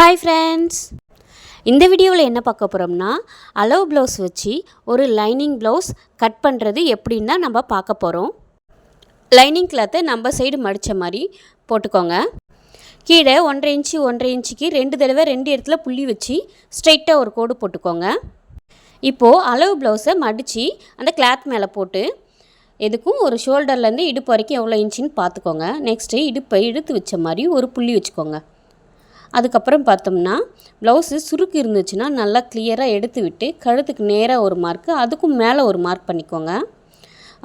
Hi friends இந்த வீடியோவில் என்ன பார்க்க போகிறோம்னா அளவு ப்ளவுஸ் வச்சு ஒரு லைனிங் ப்ளவுஸ் கட் பண்ணுறது எப்படின்னு தான் நம்ம பார்க்க போகிறோம் லைனிங் கிளாத்தை நம்ம சைடு மடித்த மாதிரி போட்டுக்கோங்க. கீழே ஒன்றரை இன்ச்சு ஒன்றரை இன்ச்சுக்கு ரெண்டு தடவை ரெண்டு இடத்துல புள்ளி வச்சு ஸ்ட்ரைட்டாக ஒரு கோடு போட்டுக்கோங்க. இப்போது அளவு ப்ளவுஸை மடித்து அந்த கிளாத் மேலே போட்டு எதுக்கும் ஒரு ஷோல்டர்லேருந்து இடுப்பு வரைக்கும் எவ்வளோ இன்ச்சுன்னு பார்த்துக்கோங்க. நெக்ஸ்ட்டு இடுப்பை இழுத்து வச்ச மாதிரி ஒரு புள்ளி வச்சுக்கோங்க. அதுக்கப்புறம் பார்த்தோம்னா ப்ளவுஸு சுருக்கு இருந்துச்சுன்னா நல்லா கிளியராக எடுத்து விட்டு கழுத்துக்கு நேராக ஒரு மார்க்கு அதுக்கும் மேலே ஒரு மார்க் பண்ணிக்கோங்க.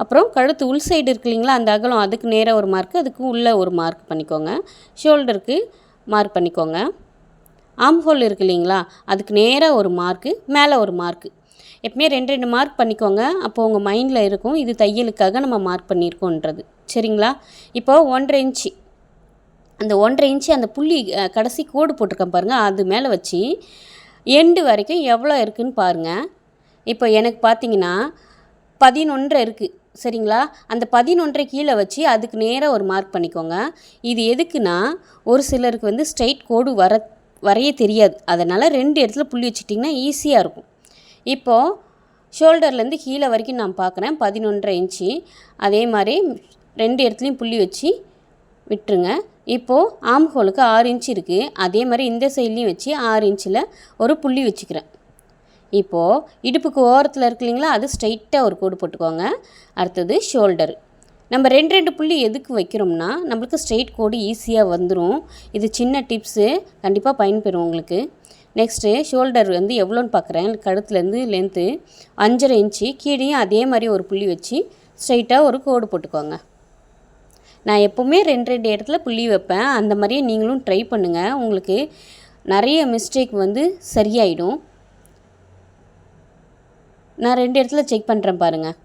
அப்புறம் கழுத்து உள் சைடு இருக்கு இல்லைங்களா அந்த அகலம் அதுக்கு நேராக ஒரு மார்க்கு அதுக்கு உள்ளே ஒரு மார்க் பண்ணிக்கோங்க. ஷோல்டருக்கு மார்க் பண்ணிக்கோங்க. ஆம் ஹோல் இருக்கு இல்லைங்களா அதுக்கு நேராக ஒரு மார்க்கு மேலே ஒரு மார்க்கு எப்பவுமே ரெண்டு ரெண்டு மார்க் பண்ணிக்கோங்க. அப்போது உங்கள் மைண்டில் இருக்கும் இது தையலுக்காக நம்ம மார்க் பண்ணியிருக்கோன்றது சரிங்களா? இப்போ ஒன்றரை இன்ச்சு அந்த ஒன்றரை இன்ச்சு அந்த புள்ளி கடைசி கோடு போட்டிருக்கேன் பாருங்கள் அது மேலே வச்சு எண்டு வரைக்கும் எவ்வளோ இருக்குன்னு பாருங்கள் இப்போ எனக்கு பார்த்தீங்கன்னா பதினொன்றரை இருக்குது சரிங்களா? அந்த பதினொன்றரை கீழே வச்சு அதுக்கு நேராக ஒரு மார்க் பண்ணிக்கோங்க. இது எதுக்குன்னா ஒரு சிலருக்கு வந்து ஸ்ட்ரைட் கோடு வர வரைய தெரியாது. அதனால் ரெண்டு இடத்துல புள்ளி வச்சிட்டிங்கன்னா ஈஸியாக இருக்கும். இப்போது ஷோல்டர்லேருந்து கீழே வரைக்கும் நான் பார்க்குறேன் பதினொன்றரை இன்ச்சு. அதே மாதிரி ரெண்டு இடத்துலையும் புள்ளி வச்சு விட்டுருங்க. இப்போது ஆம் ஹோலுக்கு ஆறு இன்ச் இருக்குது அதே மாதிரி இந்த சைட்லேயும் வச்சு ஆறு இன்ச்சில் ஒரு புள்ளி வச்சுக்கிறேன். இப்போது இடுப்புக்கு ஓரத்தில் இருக்கு இல்லைங்களா அது ஸ்ட்ரைட்டாக ஒரு கோடு போட்டுக்கோங்க. அடுத்தது ஷோல்டர். நம்ம ரெண்டு ரெண்டு புள்ளி எதுக்கு வைக்கிறோம்னா நம்மளுக்கு ஸ்ட்ரைட் கோடு ஈஸியாக வந்துடும் இது சின்ன டிப்ஸு கண்டிப்பாக பயன்பெறும் உங்களுக்கு. நெக்ஸ்ட்டு ஷோல்டர் வந்து எவ்வளோன்னு பார்க்குறேன் கழுத்துலேருந்து லென்த்து அஞ்சரை இன்ச்சு கீழேயும் அதே மாதிரி ஒரு புள்ளி வச்சு ஸ்ட்ரைட்டாக ஒரு கோடு போட்டுக்கோங்க. நான் எப்போவுமே ரெண்டு ரெண்டு இடத்துல புள்ளி வைப்பேன். அந்த மாதிரியே நீங்களும் ட்ரை பண்ணுங்கள் உங்களுக்கு நிறைய மிஸ்டேக் வந்து சரியாயிடும். நான் ரெண்டு இடத்துல செக் பண்ணுறேன் பாருங்கள்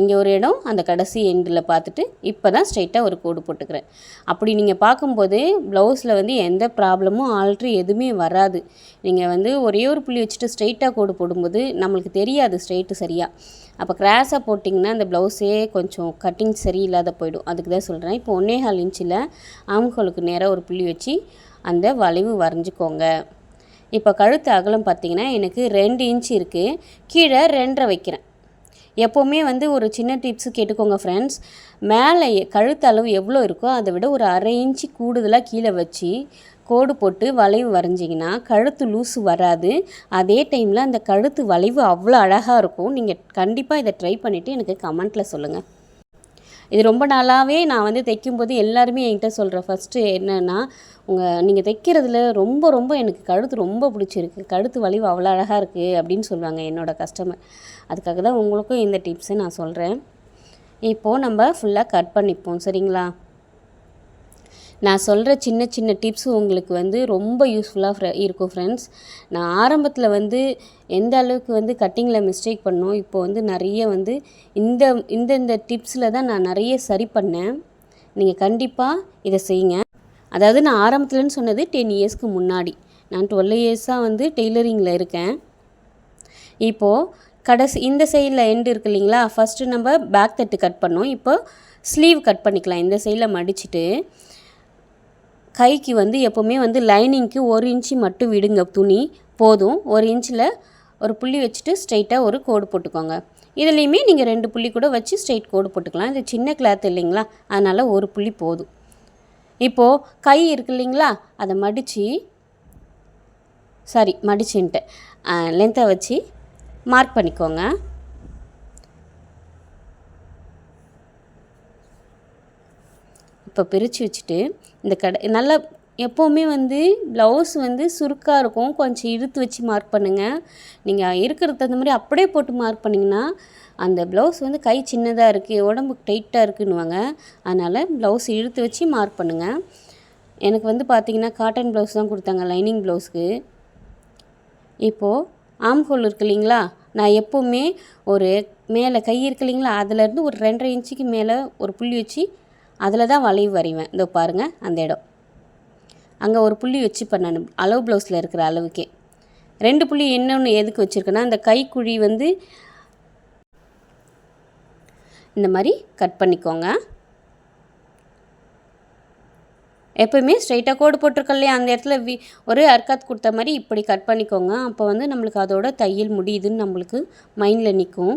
இங்கே ஒரு இடம் அந்த கடைசி எண்டில் பார்த்துட்டு இப்போ தான் ஸ்ட்ரைட்டாக ஒரு கோடு போட்டுக்கிறேன். அப்படி நீங்கள் பார்க்கும்போது ப்ளவுஸில் வந்து எந்த ப்ராப்ளமும் ஆல்ட்ரு எதுவுமே வராது. நீங்கள் வந்து ஒரே ஒரு புள்ளி வச்சுட்டு ஸ்ட்ரைட்டாக கோடு போடும்போது நம்மளுக்கு தெரியாது ஸ்ட்ரைட்டு சரியாக அப்போ கிராஸாக போட்டிங்கன்னா அந்த ப்ளவுஸே கொஞ்சம் கட்டிங் சரியில்லாத போயிடும். அதுக்கு தான் சொல்கிறேன் இப்போ ஒன்றே கால் இன்ச்சில் அவங்களுக்கு நேராக ஒரு புள்ளி வச்சு அந்த வளைவு வரைஞ்சிக்கோங்க. இப்போ கழுத்து அகலம் பார்த்தீங்கன்னா எனக்கு ரெண்டு இன்ச் இருக்குது கீழே ரெண்டரை வைக்கிறேன். எப்போவுமே வந்து ஒரு சின்ன டிப்ஸ் கேட்டுக்கோங்க ஃப்ரெண்ட்ஸ் மேலே கழுத்தளவு எவ்வளோ இருக்கோ அதை விட ஒரு அரை இன்ச்சு கூடுதலாக கீழே வச்சு கோடு போட்டு வளைவு வரைஞ்சிங்கன்னா கழுத்து லூஸு வராது. அதே டைமில் அந்த கழுத்து வளைவு அவ்வளோ அழகாக இருக்கும். நீங்கள் கண்டிப்பாக இதை ட்ரை பண்ணிவிட்டு எனக்கு கமெண்ட்டில் சொல்லுங்கள் இது ரொம்ப நாளாகவே நான் வந்து தைக்கும்போது எல்லாருமே என்கிட்ட சொல்கிற ஃபஸ்ட்டு என்னென்னா உங்கள் நீங்கள் தைக்கிறதுல ரொம்ப ரொம்ப எனக்கு கழுத்து ரொம்ப பிடிச்சிருக்கு. கழுத்து வலிவு அவ்வளோ அழகாக இருக்குது அப்படின்னு சொல்லுவாங்க என்னோடய கஸ்டமர் அதுக்காக தான் உங்களுக்கும் இந்த டிப்ஸை நான் சொல்கிறேன் இப்போது நம்ம ஃபுல்லாக கட் பண்ணிப்போம். சரிங்களா? நான் சொல்கிற சின்ன சின்ன டிப்ஸ் உங்களுக்கு வந்து ரொம்ப யூஸ்ஃபுல்லாக இருக்கும் ஃப்ரெண்ட்ஸ் நான் ஆரம்பத்தில் வந்து எந்த அளவுக்கு வந்து கட்டிங்கில் மிஸ்டேக் பண்ணோம் இப்போ வந்து நிறைய வந்து இந்த இந்த இந்த டிப்ஸில் தான் நான் நிறைய சரி பண்ணேன். நீங்கள் கண்டிப்பாக இதை செய்யுங்க. அதாவது நான் ஆரம்பத்துலன்னு சொன்னது டென் இயர்ஸ்க்கு முன்னாடி. நான் டுவெல் இயர்ஸாக வந்து டெய்லரிங்கில் இருக்கேன். இப்போது கடைசி இந்த சைடில் எண்டு இருக்கு இல்லைங்களா? ஃபஸ்ட்டு நம்ம பேக் தட்டு கட் பண்ணோம். இப்போ ஸ்லீவ் கட் பண்ணிக்கலாம். இந்த சைடில் மடிச்சுட்டு கைக்கு வந்து எப்போவுமே வந்து லைனிங்க்கு ஒரு இன்ச்சு மட்டும் விடுங்க துணி. போதும். ஒரு இன்ச்சில் ஒரு புள்ளி வச்சுட்டு ஸ்ட்ரைட்டாக ஒரு கோடு போட்டுக்கோங்க. இதுலேயுமே நீங்கள் ரெண்டு புள்ளி கூட வச்சு ஸ்ட்ரைட் கோடு போட்டுக்கலாம். இது சின்ன கிளாத் இல்லைங்களா? அதனால் ஒரு புள்ளி போதும். இப்போது கை இருக்கு இல்லைங்களா? அதை மடித்து சாரி மடிச்சுன்ட்டு லென்த்தை வச்சு மார்க் பண்ணிக்கோங்க. இப்போ பிரித்து வச்சுட்டு இந்த கடை நல்லா எப்போவுமே வந்து ப்ளவுஸ் வந்து சுருக்காக இருக்கும். கொஞ்சம் இழுத்து வச்சு மார்க் பண்ணுங்கள் நீங்கள் இருக்கிறது தகுந்த மாதிரி அப்படியே போட்டு மார்க் பண்ணிங்கன்னா அந்த ப்ளவுஸ் வந்து கை சின்னதாக இருக்குது உடம்புக்கு டைட்டாக இருக்குன்னுவாங்க. அதனால் ப்ளவுஸ் இழுத்து வச்சு மார்க் பண்ணுங்கள் எனக்கு வந்து பார்த்தீங்கன்னா காட்டன் ப்ளவுஸ் தான் கொடுத்தாங்க லைனிங் ப்ளவுஸ்க்கு இப்போது ஆம் ஹோல் இருக்கு இல்லைங்களா? நான் எப்போவுமே ஒரு மேலே கை இருக்கு இல்லைங்களா? அதுலேருந்து ஒரு ரெண்டரை இன்ச்சுக்கு மேலே ஒரு புள்ளி வச்சு அதில் தான் வளைவு வரைவேன். இதோ பாருங்கள் அந்த இடம். அங்கே ஒரு புள்ளி வச்சு பண்ணணும். அளவு ப்ளவுஸில் இருக்கிற அளவுக்கே. ரெண்டு புள்ளி இன்னொன்று எதுக்கு வச்சுருக்கேன்னா அந்த கைக்குழி வந்து இந்த மாதிரி கட் பண்ணிக்கோங்க. எப்போவுமே ஸ்ட்ரைட்டாக கோடு போட்டிருக்கோம் இல்லையா? அந்த இடத்துல வி ஒரு அர்க்காத் கொடுத்த மாதிரி இப்படி கட் பண்ணிக்கோங்க. அப்போ வந்து நம்மளுக்கு அதோட தையல் முடியுதுன்னு நம்மளுக்கு மைண்டில் நிற்கும்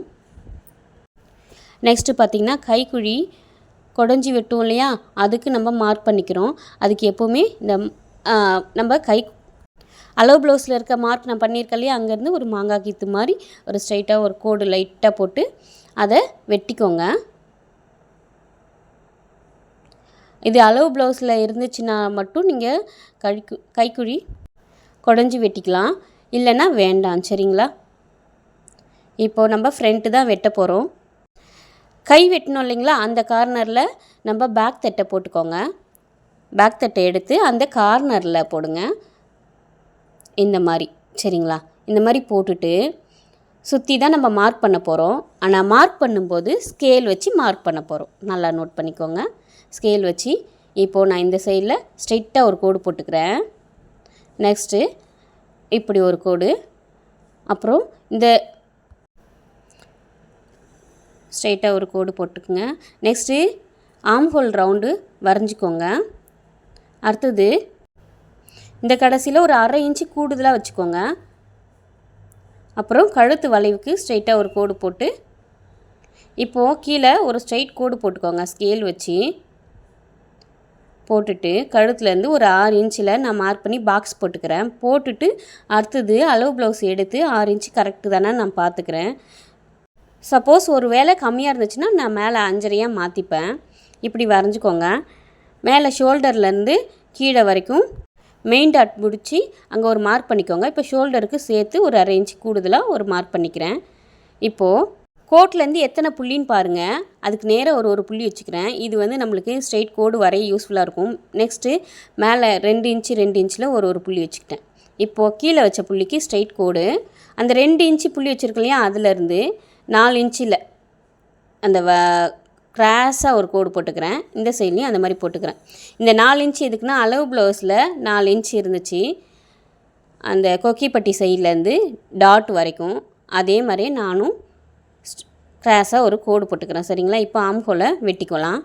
நெக்ஸ்ட்டு பார்த்திங்கன்னா கைக்குழி குடஞ்சி வெட்டும் இல்லையா? அதுக்கு நம்ம மார்க் பண்ணிக்கிறோம். அதுக்கு எப்போவுமே இந்த நம்ம கை அளவு ப்ளவுஸில் இருக்க மார்க் நான் பண்ணியிருக்கேன் இல்லையா? அங்கேருந்து ஒரு மாங்காய் கீத்து மாதிரி ஒரு ஸ்ட்ரைட்டாக ஒரு கோடு லைட்டாக போட்டு அதை வெட்டிக்கோங்க. இது அளவு ப்ளவுஸில் இருந்துச்சுன்னா மட்டும் நீங்கள் கைக்கு கைக்குழி குடஞ்சி வெட்டிக்கலாம். இல்லைன்னா வேண்டாம் சரிங்களா? இப்போது நம்ம ஃப்ரண்ட்டு தான் வெட்ட போகிறோம் கை வெட்டணும் இல்லைங்களா? அந்த கார்னரில் நம்ம பேக் தட்டை போட்டுக்கோங்க. பேக் தட்டை எடுத்து அந்த கார்னரில் போடுங்க. இந்த மாதிரி. சரிங்களா? இந்த மாதிரி போட்டுட்டு சுற்றி தான் நம்ம மார்க் பண்ண போகிறோம் ஆனால் மார்க் பண்ணும்போது ஸ்கேல் வச்சு மார்க் பண்ண போகிறோம் நல்லா நோட் பண்ணிக்கோங்க. ஸ்கேல் வச்சு இப்போது நான் இந்த சைடில் ஸ்ட்ரெயிட்டாக ஒரு கோடு போட்டுக்கிறேன். நெக்ஸ்ட்டு இப்படி ஒரு கோடு. அப்புறம் இந்த ஸ்ட்ரைட்டாக ஒரு கோடு போட்டுக்குங்க. நெக்ஸ்ட்டு ஆம் ஹோல் ரவுண்டு வரைஞ்சிக்கோங்க. அடுத்தது இந்த கடைசியில் ஒரு அரை இன்ச்சு கூடுதலாக வச்சுக்கோங்க. அப்புறம் கழுத்து வளைவுக்கு ஸ்ட்ரைட்டாக ஒரு கோடு போட்டு இப்போது கீழே ஒரு ஸ்ட்ரைட் கோடு போட்டுக்கோங்க ஸ்கேல் வச்சு. போட்டுட்டு கழுத்துலேருந்து ஒரு ஆறு இன்ச்சில் நான் மார்க் பண்ணி பாக்ஸ் போட்டுக்கிறேன். போட்டுட்டு அடுத்தது அளவு ப்ளவுஸ் எடுத்து ஆறு இன்ச்சு கரெக்டு தானே நான் பார்த்துக்கிறேன் சப்போஸ் ஒரு வேலை கம்மியாக இருந்துச்சுன்னா நான் மேலே அஞ்சரையாக மாற்றிப்பேன் இப்படி வரைஞ்சிக்கோங்க. மேலே ஷோல்டர்லேருந்து கீழே வரைக்கும் மெயின் டாட் பிடிச்சி அங்கே ஒரு மார்க் பண்ணிக்கோங்க. இப்போ ஷோல்டருக்கு சேர்த்து ஒரு அரை இன்ச் கூடுதலாக ஒரு மார்க் பண்ணிக்கிறேன். இப்போது கோட்லேருந்து எத்தனை புள்ளின்னு பாருங்கள் அதுக்கு நேராக ஒரு ஒரு புள்ளி வச்சுக்கிறேன். இது வந்து நம்மளுக்கு ஸ்ட்ரெயிட் கோடு வரைய யூஸ்ஃபுல்லாக இருக்கும். நெக்ஸ்ட்டு மேலே ரெண்டு இன்ச்சு ரெண்டு இன்ச்சில் ஒரு ஒரு புள்ளி வச்சுக்கிட்டேன். இப்போது கீழே வச்ச புள்ளிக்கு ஸ்ட்ரெயிட் கோடு அந்த ரெண்டு இன்ச்சு புள்ளி வச்சுருக்கோம் இல்லையா அதுலேருந்து நாலு இன்ச்சில் அந்த வ கிராஸாக ஒரு கோடு போட்டுக்கிறேன். இந்த சைட்லேயும் அந்த மாதிரி போட்டுக்கிறேன். இந்த நாலு இன்ச்சு எதுக்குன்னா அளவு ப்ளவுஸில் நாலு இன்ச்சு இருந்துச்சு. அந்த கொக்கிப்பட்டி சைட்லேருந்து டாட் வரைக்கும் அதே மாதிரியே நானும் கிராஸாக ஒரு கோடு போட்டுக்கிறேன். சரிங்களா? இப்போ ஆம்கோலை வெட்டிக்கலாம்.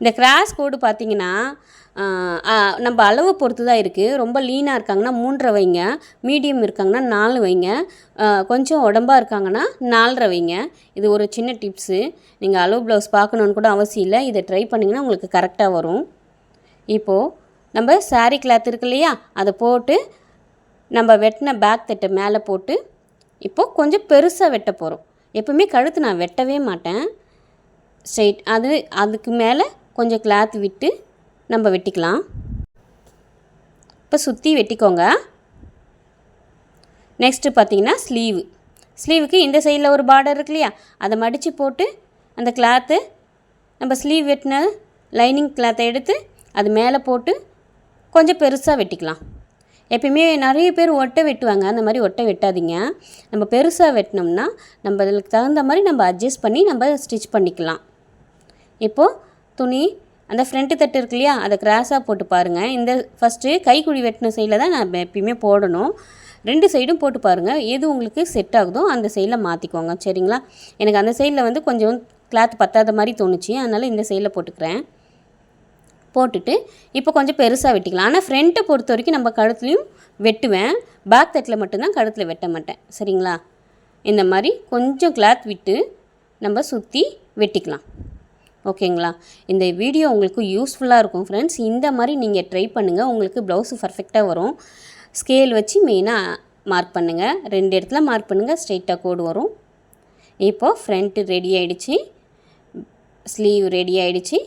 இந்த கிராஸ் கோடு பார்த்தீங்கன்னா நம்ம அளவை பொறுத்து தான் இருக்குது ரொம்ப லீனாக இருக்காங்கன்னா மூன்றரை வைங்க. மீடியம் இருக்காங்கன்னா நாலு வைங்க. கொஞ்சம் உடம்பாக இருக்காங்கன்னா நாலரை வைங்க. இது ஒரு சின்ன டிப்ஸு நீங்கள் அளவு ப்ளவுஸ் பார்க்கணுன்னு கூட அவசியம் இல்லை. இதை ட்ரை பண்ணிங்கன்னா உங்களுக்கு கரெக்டாக வரும். இப்போது நம்ம சாரீ கிளாத் இருக்கு இல்லையா? அதை போட்டு நம்ம வெட்டின பேக் தட்டை மேலே போட்டு இப்போது கொஞ்சம் பெருசாக வெட்ட போகிறோம் எப்பவுமே கழுத்து நான் வெட்டவே மாட்டேன். ஸ்ட்ரெயிட் அது அதுக்கு மேலே கொஞ்சம் கிளாத் விட்டு நம்ம வெட்டிக்கலாம். இப்போ சுற்றி வெட்டிக்கோங்க. நெக்ஸ்ட்டு பார்த்தீங்கன்னா ஸ்லீவு ஸ்லீவுக்கு இந்த சைடில் ஒரு பார்டர் இருக்கு இல்லையா? அதை மடித்து போட்டு அந்த கிளாத்து நம்ம ஸ்லீவ் வெட்டின லைனிங் கிளாத்தை எடுத்து அது மேலே போட்டு கொஞ்சம் பெருசாக வெட்டிக்கலாம். எப்பயுமே நிறைய பேர் ஒட்டை வெட்டுவாங்க. அந்த மாதிரி ஒட்டை வெட்டாதீங்க. நம்ம பெருசாக வெட்டினோம்னா நம்ம அதுக்கு தகுந்த மாதிரி நம்ம அட்ஜஸ்ட் பண்ணி நம்ம ஸ்டிச் பண்ணிக்கலாம். இப்போது துணி அந்த ஃப்ரண்ட்டு தட்டு இருக்கு இல்லையா அதை கிராஸாக போட்டு பாருங்கள் இந்த ஃபஸ்ட்டு கைக்குழி வெட்டின சைடில் தான் நான் எப்பயுமே போடணும். ரெண்டு சைடும் போட்டு பாருங்கள் எது உங்களுக்கு செட் ஆகுதோ அந்த சைடில் மாற்றிக்கோங்க சரிங்களா? எனக்கு அந்த சைடில் வந்து கொஞ்சம் கிளாத் பத்தாத மாதிரி தோணுச்சு அதனால் இந்த சைடில் போட்டுக்கிறேன். போட்டுட்டு இப்போ கொஞ்சம் பெருசாக வெட்டிக்கலாம். ஆனால் ஃப்ரண்ட்டை பொறுத்த வரைக்கும் நம்ம கழுத்துலையும் வெட்டுவேன். பேக் தட்டில் மட்டும்தான் கழுத்தில் வெட்ட மாட்டேன் சரிங்களா? இந்த மாதிரி கொஞ்சம் கிளாத் விட்டு நம்ம சுற்றி வெட்டிக்கலாம். ஓகேங்களா? இந்த வீடியோ உங்களுக்கு யூஸ்ஃபுல்லாக இருக்கும் ஃப்ரெண்ட்ஸ் இந்த மாதிரி நீங்கள் ட்ரை பண்ணுங்கள் உங்களுக்கு ப்ளவுஸு பர்ஃபெக்டாக வரும். ஸ்கேல் வச்சு மெயினாக மார்க் பண்ணுங்கள் ரெண்டு இடத்துல மார்க் பண்ணுங்கள் ஸ்ட்ரெயிட்டாக கோடு வரும். இப்போது ஃப்ரண்ட்டு ரெடி ஆகிடுச்சு ஸ்லீவ் ரெடி ஆகிடுச்சு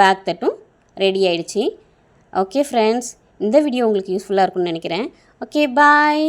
பேக் தட்டும். ரெடி ஆகிடுச்சு ஓகே ஃப்ரெண்ட்ஸ் இந்த வீடியோ உங்களுக்கு யூஸ்ஃபுல்லாக இருக்கும்னு நினைக்கிறேன். Okay bye